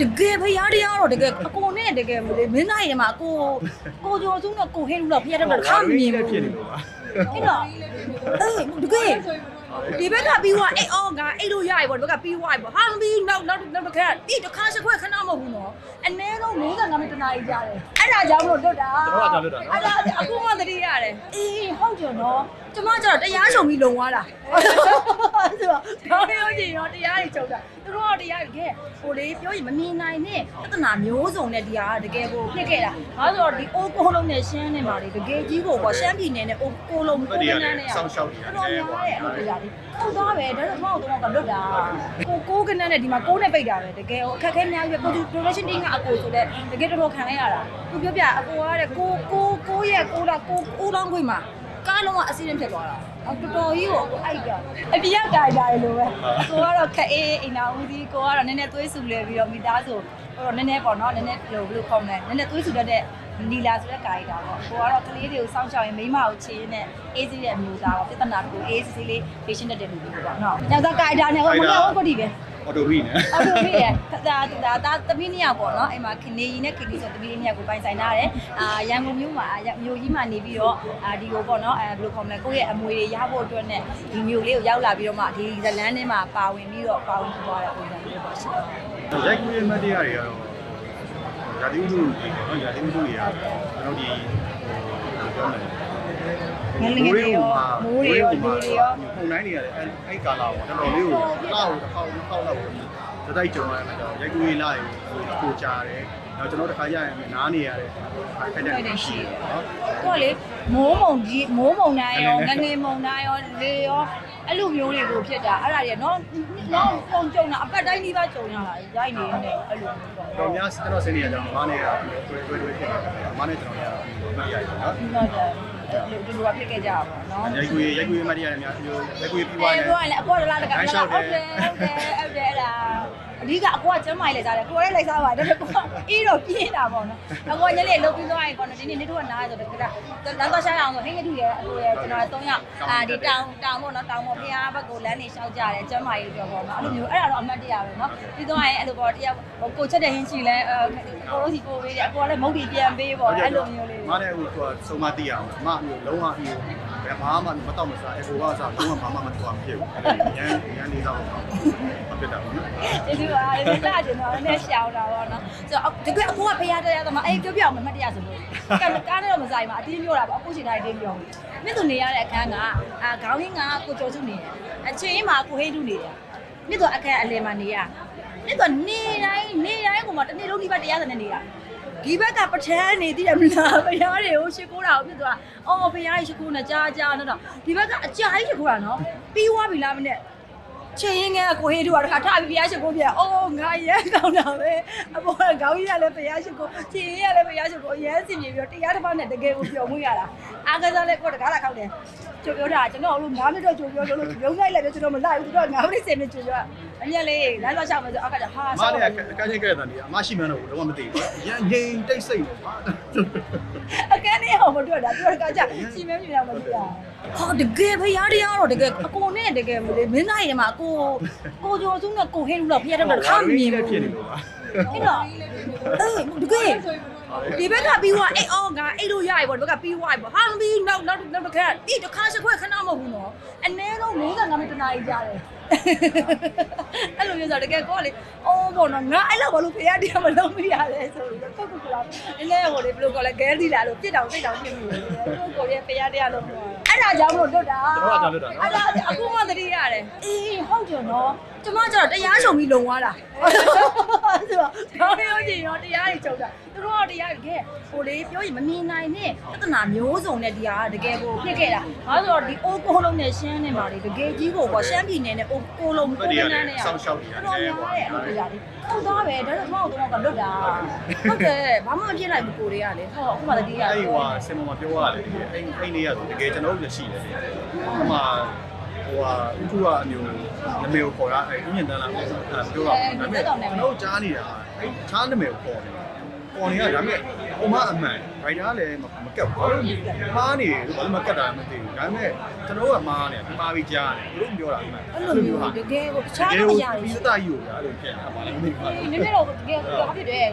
တကယ်ဖရားတရားတော့တကယ်အကိုနဲ့တကယ်မလေးမင်းသားရီထဲမှာအကိုကိုကျော်စုနဲ့ကိုဟင်းလူတော့ဖရားတရားတော့ခါမမြင်ဘူးဖြစ်နေလို့ပါအဲ့တော့အေးတကယ်ဒီဘက်ကပြီးသွားအဲ့အော်ကအဲ့လိုရရပေါ့ဒီဘက်ကပြီးသွားပြီပေါ့ဟာမပြီးနောက်နောက်နောက်တစ်ခါဒီတစ်ခါစခွဲခဏမဟုတ်ဘူးနော်အနည်းဆုံး45မိနစ်တနားကြီးကြားတယ်အဲ့ဒါကြောင့်မလို့လွတ်တာအဲ့ဒါအခုမှသတိရတယ်အေးဟုတ်တယ်နော် ကျမကျတော့တရားချုပ်ပြီးလုံသွားတာဆိုတော့ခေါင်းရုံးကြီးရောတရားကြီးချုပ်တာသူတို့ကတရားကြီးကဲဟိုလေပြောရင်မမြင်နိုင်နဲ့ပြဿနာမျိုးစုံနဲ့ဒီဟာတကယ်ကိုဖြစ်ခဲ့တာဘာလို့ဆိုတော့ဒီအိုးကိုလုံးနဲ့ရှမ်းနေပါလေတကယ်ကြီးကိုပေါ့ရှမ်းပြည်နယ်နဲ့အိုးကိုလုံးကိုကနန်းနဲ့ဆောင်းရှောက်နေရတော်တယ်များပေါ့တယ်အဲ့လိုပြရတယ်ဟုတ်သားပဲဒါတော့မောက်တော့ကလွတ်တာကိုကိုကနန်းနဲ့ဒီမှာကိုနဲ့ပိတ်တာပဲတကယ်ဟိုအခက်ခဲများပြီကို donation တင်းကအကိုဆိုတဲ့တကယ်တော်တော်ခံလိုက်ရတာသူပြောပြအကိုကတဲ့ကိုကိုကိုရဲ့ကိုလာကိုကိုတောင်းခွေမှာ ကားလုံးကအစီအရင်ဖြစ်သွားတာအတော်တော်ကြီးကိုအကိုအိုက်ကြအပြရက်ကြကြရလို့ပဲကိုကတော့ခက်အေးအိမ်နာဦးစီးကိုကတော့နည်းနည်းသွေးဆူလဲပြီးတော့မိသားစုဟိုနည်းနည်းပေါ့နော်နည်းနည်းဘယ်လိုဘယ်လိုခေါ်မလဲနည်းနည်းသွေးဆူတတ်တဲ့ နီလာဆိုတဲ့ကာရီတာပေါ့ကိုကတော့ကလေးတွေကိုစောင့်ရှောက်ရင်မိမကိုချေရင်းနဲ့အေးစီးတဲ့အမျိုးသားပေါ့ပြဿနာတကူအေးစီးလေး patient တက်တဲ့လူတွေပေါ့နော်။ညဇာကာရီတာနဲ့ဟိုမလို့ဟုတ်ကိုဒီပဲအော်တိုဘီနဲ့အော်တိုဖြစ်ရဒါဒါဒါသမီးနှစ်ယောက်ပေါ့နော်အိမ်မှာခနေကြီးနဲ့ခီလီဆိုသမီးလေးနှစ်ယောက်ကိုပိုင်ဆိုင်ထားတယ်အာရန်ကုန်မြို့မှာမြို့ကြီးမှာနေပြီးတော့အာဒီကိုပေါ့နော်အဲဘယ်လိုခေါ်မလဲကိုယ့်ရဲ့အမွေတွေရဖို့အတွက်နဲ့ဒီမြို့လေးကိုရောက်လာပြီးတော့မှဒီဇလန်းထဲမှာပါဝင်ပြီးတော့ပါဝင်သွားတဲ့ပုံစံမျိုးပေါ့ရှင်ရိုက်ကူးရဲ့မတ်တရားတွေကတော့ ရာသီဥတုတွေပေါ့နော်ရာသီဥတုတွေကကျွန်တော်ဒီပြောမယ်ငလငယ်တွေရောမိုးတွေရောလူတွေရောပုံတိုင်းတွေရတယ်အဲအဲ့ကာလာပေါ့တော်တော်လေးကိုတစ်ခါကိုတစ်ခါတစ်ခါလောက်ကိုတိုက်ကြုံရတဲ့အခါကျတော့ရိုက်ကူးရေးလာရင်ကိုကြားတယ် နောက်ကျွန်တော်တစ်ခါရရင်နားနေရတယ်ခိုက်တဲ့ရှိတယ်နော်ကိုကလေမိုးမုံကြီးမိုးမုံတိုင်းရောငငယ်မုံတိုင်းရောလေရောအဲ့လိုမျိုးတွေကိုဖြစ်တာအဲ့ဒါတွေကတော့တော့ပုံကြုံတာအပတ်တိုင်းဒီပါကြုံရတာရိုက်နေနေအဲ့လိုမျိုးပေါ့တော်များကျွန်တော်စင်းနေရကြအောင်မားနေတာတွေ့တွေ့တွေ့ဖြစ်နေတာမားနေကျွန်တော်ရမရရနော်ဒီတော့ဒီလိုကဖြစ်ခဲ့ကြပါဘောနော်ရိုက်ကူးရေးရိုက်ကူးရေးမတ်တရားတွေများရိုက်ကူးရေးပြီးအဲသွားတယ်ပြောရလေအပေါ်လာတကဟုတ်တယ်ဟုတ်တယ်ဟုတ်တယ်အဲ့ဒါ အဓိကအကွာကျမ်းမိုင်လိုက်စားတယ်ကိုရဲလိုက်စားပါတယ်ကိုအေးတော့ပြင်းတာပေါ့နော်အကွာညလေးလုတ်ပြီးသွားရင်ကောဒီနေ့နေ့တော့နားရဆိုတော့ကလမ်းသွားဆိုင်အောင်ဆိုဟင်းကတူရဲ့အကိုရဲ့ကျွန်တော်၃ယောက်အာဒီတောင်တောင်ပေါ့နော်တောင်ပေါ့ဖះဘက်ကိုလမ်းနေလျှောက်ကြတယ်ကျမ်းမိုင်ပြောပေါ့နော်အဲ့လိုမျိုးအဲ့ဒါတော့အမှတ်တရပဲနော်ပြီးသွားရင်အဲ့လိုပေါ့တရားကိုချက်တဲ့ဟင်းချီလဲကိုလို့စီကိုပေးတယ်အကိုကလည်းမုတ်တီပြန်ပေးပေါ့အဲ့လိုမျိုးလေးမားတဲ့အခုကစုံမသိအောင်အမမျိုးလုံးဝပြီးဘယ်ဘာမှမတော့မစားအကိုကစားလုံးဝဘာမှမတော့ဖြစ်ဘူးရန်ရန်လေးတော့ဟုတ်ပြတာပေါ့နော်ဆိုတာနည်းလာကျင်တော့နည်းရှောင်းတာပေါ့နော်ဆိုတော့တကယ်အကိုကဖျားတရားသမားအဲ့ပြောပြအောင်မမှတ်တရဆိုလို့ကံကားနဲ့တော့မဆိုင်ပါအတင်းပြောတာပေါ့အခုချိန်တိုင်းအတင်းပြောမြင့်သူနေရတဲ့အခန်းကအာခေါင်းရင်းကကိုကျော်စုနေတယ်အချင်းမှာကိုဟိတုနေတယ်မြင့်သူအခန်းအလယ်မှာနေရမြင့်သူနေတိုင်းနေတိုင်းကိုမှတနေ့လုံးဒီဘက်တရားစနေနေရဒီဘက်ကပထန်းနေတည်တယ်မလားဖရားတွေကိုရှိခိုးတာကိုဖြစ်သွားအော်ဖရားကြီးရှိခိုးနေကြာကြာနော်ဒီဘက်ကအကြာကြီးရှိခိုးတာနော်ပြီးွားပြီလားမနဲ့ ချင်းရင်ကကိုဟေးတို့ကတခါထားပြီးဘုရားရှိခိုးပြအိုးငါရဲကောင်းတာပဲအပေါ်ကခေါင်းကြီးကလည်းဘုရားရှိခိုးချင်းရင်ကလည်းဘုရားရှိခိုးအရဲစင်ပြေပြီးတော့တရားတစ်ပတ်နဲ့တကယ်ကိုပျော်မွေ့ရတာအားကစားလည်းကိုတကားလာခောက်တယ်ကြိုပြောတာကျွန်တော်တို့9မိနစ်တော့ကြိုပြောလို့ရုံးလိုက်လည်းကျွန်တော်မလိုက်ဘူးသူတို့9မိနစ်10မိနစ်ကြိုပြောအမြက်လေးလမ်းသွားချောက်မယ်ဆိုအောက်ကကျဟာမားလည်းအကန်းချင်းကြဲတဲ့တည်းအမရှိမှန်းတော့တော့မသိဘူးရန်ငိန်တိတ်ဆိတ်ပါအကန်းလေးဟောမတွေ့တာသူကကြစီမဲမြင်ရမှာမသိတာ ဟောတကယ်ဘုရားတရားတော့တကယ်အကိုနဲ့တကယ်မလေးမင်းသားရီထဲမှာကိုကိုကျော်စုနဲ့ကိုဟင်းလူတော့ဖျက်တော့ခါမမြင်ဘူးဖြစ်နေလို့ပါအဲ့တော့အေးတကယ်ဒီဘက်ကပြီးသွားအဲ့အော်ကအဲ့လိုရရပေါ့ဒီဘက်ကပြီးသွားပြီပေါ့ဟာမပြီးနောက်နောက်နောက်တစ်ခါဒီတစ်ခါစခွဲခဏမဟုတ်ဘူးနော်အနည်းဆုံး45မိနစ်တနားကြီးကြားတယ်အဲ့လိုမျိုးဆိုတကယ်ကိုကလေအော်ပေါ့နော်ငါအဲ့လောက်ဘာလို့ဖေရတရားမလုံးမရလဲဆိုပြီးတော့ကုတ်ကုတ်ကလာနည်းနည်းဟိုလေဘယ်လိုကောလဲဂဲသီလာလို့ပြစ်တောင်ပြစ်တောင်ပြစ်မိတယ်ကိုရဲ့ဖေရတရားလုံး အဲ့ဒါကြောင့်မလို့လွတ်တာအဲ့ဒါအခုမှသတိရတယ်အေးဟုတ်တယ်နော် ကျမကျတော့တရားချုပ်ပြီးလုံသွားတာဆိုတော့ခေါင်းရုံးကြီးရောတရားကြီးချုပ်တာသူတို့ကတရားကြီးကဲဟိုလေပြောရင်မမြင်နိုင်နဲ့ပြဿနာမျိုးစုံနဲ့ဒီဟာတကယ်ကိုဖြစ်ခဲ့တာဘာလို့ဆိုတော့ဒီအိုးကိုလုံးနဲ့ရှမ်းနေပါလေတကယ်ကြီးကိုပေါ့ရှမ်းပြည်နယ်နဲ့အိုးကိုလုံးကိုကနန်းနဲ့တော်များတယ်အဲ့လိုပြရတယ်ဟုတ်သားပဲဒါတော့မောက်တော့ကလွတ်တာဟုတ်တယ်ဘာမှမဖြစ်လိုက်ဘူးကိုတွေကလေဟောအခုမှတတိယအဲ့ဟိုဆင်မမပြောရတယ်အဲ့အဲ့နေရဆိုတကယ်ကျွန်တော်တို့လည်းရှိတယ်ဟိုမှာ ဟိုဟာဥထုကအမျိုးနမေကိုခေါ်ရအဲ့ဥညင်တန်းလာပြောတာဒါပေမဲ့ကျွန်တော်ကြားနေတာအဲ့ချားနမေကိုခေါ်တယ်ပေါ်နေကဒါပေမဲ့ ဟိုမအမှန်ဘိုက်တာလည်းမကက်ဘူးဘာလို့မှားနေလို့ဘာလို့မကက်တာမသိဘူးဒါပေမဲ့ကျွန်တော်ကမှားနေမှားပြီးကြားတယ်သူတို့ပြောတာအမှန်အဲ့လိုမျိုးတကယ်ကိုတခြားတကယ်တော့မကိုရပြီးဘူးစတာယူတာလို့ဖြစ်နေတာဘာလဲမသိဘူးနည်းနည်းတော့တကယ်ကိုဖြစ်တယ်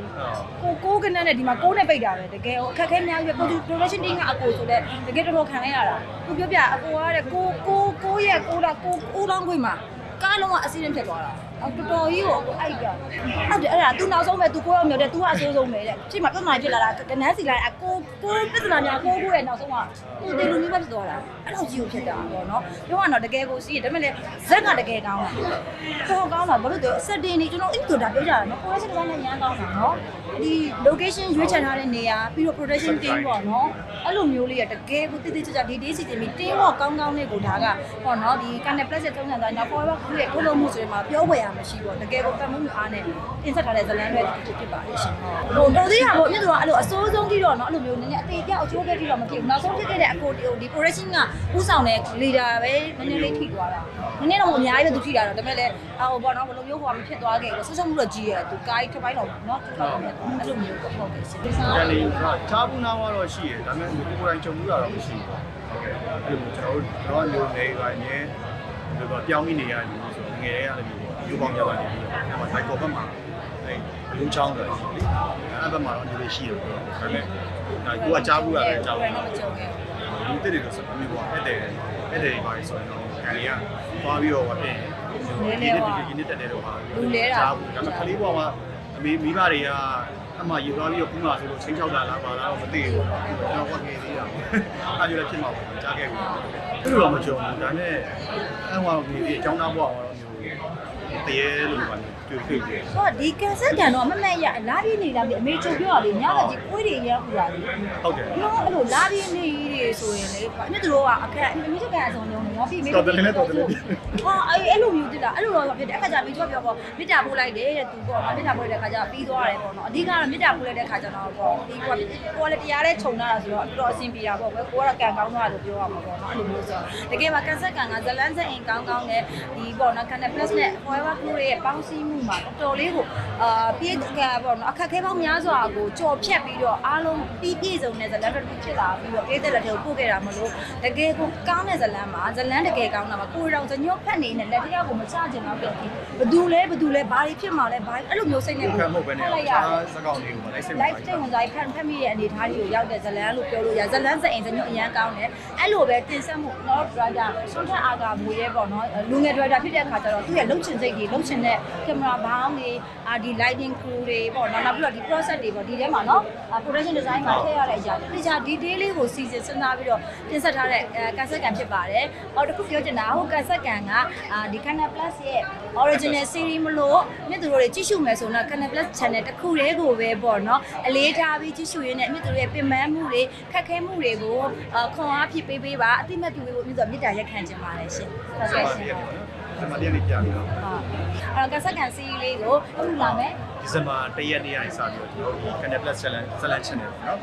ကိုကိုကနန်းနဲ့ဒီမှာကိုနဲ့ပိတ်တာပဲတကယ်ဟိုအခက်ခဲအများကြီးပဲ production team ကအကိုဆိုတဲ့တကယ်တော်တော်ခံလိုက်ရတာကိုပြောပြအကိုကတဲ့ကိုကိုကိုရဲ့ကိုတာကိုကိုတောင်းခွင့်မှာကားလုံးကအစီအရင်ဖြစ်သွားတာ တော်တော်ကြီးကိုအိုက်ပြဟုတ်တယ်အဲ့ဒါ तू နောက်ဆုံးပဲ तू ကိုရောမျိုးတဲ့ तू ကအဆိုးဆုံးပဲတဲ့ချိန်မှာပြဿနာဖြစ်လာတာကနန်းစီလာအကိုကိုပြဿနာများကိုကိုရဲ့နောက်ဆုံးက तू တင်လူမျိုးပဲဖြစ်သွားတာအဲ့လိုကြီးကိုဖြစ်တာပေါ့နော်ပြောရတော့တကယ်ကိုစီးတယ်ဒါပေမဲ့လည်းဇက်ကတကယ်ကောင်းတာတော်ကောင်းတာဘာလို့လဲစက်တင်နေကျွန်တော်အဲ့လိုဒါပြောကြတာနော် production design နဲ့ရမ်းကောင်းတာနော်ဒီ location ရွေးချယ်ထားတဲ့နေရာပြီးတော့ production team ပေါ့နော်အဲ့လိုမျိုးလေးရတကယ်ကိုတိတိကျကျဒီ day စီတင်ပြီး team ပေါ့ကောင်းကောင်းလေးကိုဒါကပေါ့နော်ဒီ Canal Plus ရဲ့ထုံးစံတိုင်းတော့ forever ခုရဲ့ထုတ်လုပ်မှုဆိုရင်မှာပြောဝယ် ရမရှိပေါ့တကယ်ကိုတတ်မှုအားနဲ့တင်ဆက်ထားတဲ့ဇလန်းတွေဖြစ်ဖြစ်ပါလိမ့်ရှင်ဟိုတော်သေးတာပေါ့မြစ်တော်အဲ့လိုအစိုးဆုံးကြီးတော့နော်အဲ့လိုမျိုးနည်းနည်းအသေးပြောက်အချိုးခဲ့ပြီးတော့မဖြစ်ဘူးနောက်ဆုံးဖြစ်ခဲ့တဲ့အကိုဒီဒီ production ကဥဆောင်တဲ့ leader ပဲနည်းနည်းလေးထိသွားတာနည်းနည်းတော့အများကြီးပဲသူထိတာတော့ဒါပေမဲ့လည်းဟိုပေါ့နော်ဘယ်လိုမျိုးဟိုကမဖြစ်သွားခဲ့ဘူးဆက်ဆက်မှုတော့ကြီးရတယ်သူကိုင်းတစ်ပိုင်းတော့နော်သူကတော့အဲ့လိုမျိုးပေါ့ဟုတ်ကဲ့ရှင်တန်လေးကချားဘူးနာတော့ရှိရဒါပေမဲ့ကိုယ်တိုင်ကြုံမှုတာတော့မရှိဘူးဟုတ်ကဲ့အဲ့လိုကျွန်တော်တို့တော့မျိုးနေပါနေဒီတော့ပြောင်းမိနေရတယ်ဆိုငယ်ရဲရတယ် မျိုးပေါ့မျိုးပေါင်းကြပါနေပြီးတော့အဲ့မှာ cycle ဘက်မှာအဲ့ဘလူးချောင်းတယ်လေအဲ့ဘက်မှာတော့နေရှိတယ်ဒါပေမဲ့ဒါကိုကကြားဘူးရတယ်ကြားဘူးတော့မကြုံခဲ့လူတစ်တွေလို့ဆိုမျိုးပေါ့အဲ့တဲ့အဲ့တဲ့ပါဆိုရင်တော့ခံရသွားပြီးတော့ဖြစ်ဒီနေ့ဒီနေ့တက်တယ်တော့ပါကြားဘူးဒါပေမဲ့ခလေးဘွားကအမေမိဘတွေကအမှယူသွားပြီးတော့ခုမှဆိုလို့ချင်းချောက်တာလားပါလားတော့မသိဘူးကျွန်တော်ကငယ်သေးတာအားကြလည်းဖြစ်မှာပေါ့ကြားခဲ့ပြီအဲ့လိုတော့မကြုံဘူးဒါနဲ့အဲ့ဟောဒီအကြောင်းသားဘွားကတော့မျိုး တရေလို့ပါတွေ့တွေ့တယ်ဟောဒီကန်ဆက်ကန်တော့မမတ်ရလာပြီးနေလာပြီးအမေချုပ်ပြောရလေညကကြီးကိုယ်တွေရမ်းပူလာလေဟုတ်တယ်နော်အဲ့လိုလာပြီးနေတွေ ဆိုရင်လေဘာနဲ့တို့ကအခက်အမေချုပ်ကန်အစုံလုံးနော်ပြီးမေတော်တယ်လည်းတော်တယ်လည်းဟာအဲ့အဲ့လိုမျိုးတိတာအဲ့လိုတော့ဖြစ်တယ်အခါကျမေချုပ်ပြောပေါ့မေတ္တာပို့လိုက်တယ်တဲ့သူပေါ့မေတ္တာပို့လိုက်တဲ့ခါကျပြီးသွားတယ်ပေါ့နော်အဓိကတော့မေတ္တာပို့လိုက်တဲ့ခါကျတော့ပေါ့ဒီကွာကိုလည်းတရားလဲခြုံလာတာဆိုတော့တော်တော်အဆင်ပြေတာပေါ့ပဲကိုကတော့ကန်ကောင်းသွားလို့ပြောရမှာပေါ့နော်အဲ့လိုမျိုးဆိုတကယ်မှာကန်ဆက်ကန်ကဇလန်းဆက်အိမ်ကောင်းကောင်းနဲ့ဒီပေါ့နော် Canal Plus နဲ့ Forever Crew ရဲ့ပေါင်းစည်းမှုမှာတော်တော်လေးကိုအာပြည့်ကပေါ့နော်အခက်ခဲပေါင်းများစွာကိုကြော်ဖြတ်ပြီးတော့အားလုံးပြီးပြည့်စုံတဲ့ဇလန်းတစ်ခုဖြစ်လာပြီးတော့ပြည့်တဲ့လက်ထဲကိုပို့ခဲ့တာမလို့တကယ်ကိုကောင်းတဲ့ဇလန်းမှာဇလန်းတကယ်ကောင်းတာမှာကိုရောင်စညော့ဖက်နေနဲ့လက်ထက်ကိုမချချင်တော့ပြည့်ဘသူလဲဘသူလဲဘာတွေဖြစ်မှာလဲဘာအဲ့လိုမျိုးစိတ်နဲ့ခံမဟုတ်ပဲနဲ့လိုက်ရခြားတယ်စကောက်လေးကိုလိုက်စိတ် live တိတ်ဝင်စားဖန်ဖက်မိတဲ့အနေအထားကြီးကိုရောက်တဲ့ဇလန်းလို့ပြောလို့ရဇလန်းစအိမ်စညွတ်အရန်ကောင်းတယ်အဲ့လိုပဲတင်ဆက်မှုတော့ driver ဆွမ်းထက်အာကာမူရဲပေါ့နော်လူငယ် driver ဖြစ်တဲ့အခါကျတော့သူ့ရဲ့လှုပ်ချင်စိတ်တွေလှုပ်ချင်တဲ့ camera ဘောင်းတွေအာဒီ lighting crew တွေပေါ့နော်နောက်ပြီးတော့ဒီ process တွေပေါ့ဒီထဲမှာနော် production design မှာထည့်ရတဲ့အရာတွေတခြား detail လေးကိုစီစဉ်စဉ်းစားပြီးတော့တင်ဆက်ထားတဲ့ကန်ဆက်ကန်ဖြစ်ပါတယ်ဟောတခုပြောချင်တာဟိုကန်ဆက်ကန်ကအာဒီ Canal Plus ရဲ့ original series မလို့မြစ်သူတို့တွေကြည့်ရှုမယ်ဆိုတော့ Canal Plus channel တစ်ခုတည်းကိုပဲပေါ့နော်အလေးထားပြီးကြည့်ရှုရင်းနဲ့မြစ်သူတို့ရဲ့ပြင်ပန်းမှုတွေခက်ခဲမှုတွေကိုအာခွန်အားဖြစ်ပေးပေးပါအတိမတ်ပြုပေးဖို့မြစ်သူမြစ်တာရက်ခံချင်ပါတယ်ရှင်ဟုတ်ကဲ့ရှင် ဒီမှာလေးနေပြပြီးတော့ဟုတ်အဲ့တော့ကန်ဆက်ကန် series လေးကိုအခုလာမယ်ဒီဇင်ဘာ၁ရက်နေ့တိုင်းစပြီးတော့ဒီ Canal Plus Challenge Challenge Channel ပေါ့နော်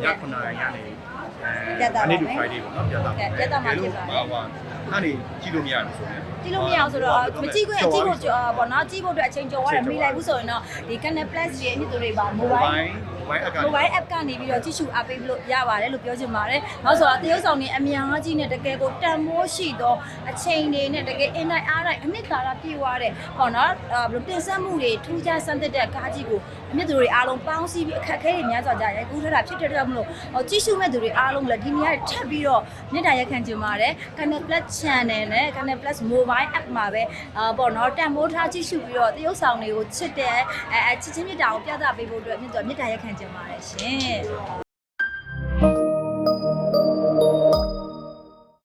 ။ည9:00နာရီညနေအဲ Monday to Friday ပေါ့နော်ပြတာ။ပါပါ။အဲ့ဒီကြည့်လို့မရဘူးဆိုရင် ကြည့်လို့မရအောင်ဆိုတော့မကြည့်ခွင့်အကြည့်ဖို့ပေါ့နော်ကြည့်ဖို့အတွက်အချိန်ကျော်ရတယ်မမိလိုက်ဘူးဆိုရင်တော့ဒီ Canal Plus ရဲ့မြစ်သူတွေပါ mobile mobile app က mobile app ကနေပြီးတော့ကြည့်ရှုအားပေးလို့ရပါတယ်လို့ပြောချင်ပါတယ်။နောက်ဆိုတာတရုတ်ဆောင်နေအများကြီးနဲ့တကယ်ကိုတန်မိုးရှိသောအချိန်တွေနဲ့တကယ်အင်တိုင်းအားတိုင်းအနှစ်သာရပြည့်ဝတဲ့ဟောနော်ဘယ်လိုတင်ဆက်မှုတွေထူးခြားစမ်းသစ်တဲ့ကားကြီးကို အမြင့်သူတွေအားလုံးပေါင်းစည်းပြီးအခက်အခဲတွေများစွာကြရိုက်ကူးထတာဖြစ်တဲ့အတွက်မလို့ဟောကြည့်ရှုမဲ့သူတွေအားလုံးလည်းဒီနေရာထပ်ပြီးတော့မြင့်တာရက်ခံချင်ပါတယ်။ Canal Plus Channel နဲ့ Canal Plus Mobile App မှာပဲအာပေါ့နော်တန်မိုးထားကြည့်ရှုပြီးတော့တရုတ်ဆောင်တွေကိုချစ်တဲ့အဲချစ်ချင်းမြတ်တာကိုပြသပေးဖို့အတွက်မြင့်သူမြင့်တာရက်ခံချင်ပါတယ်ရှင်။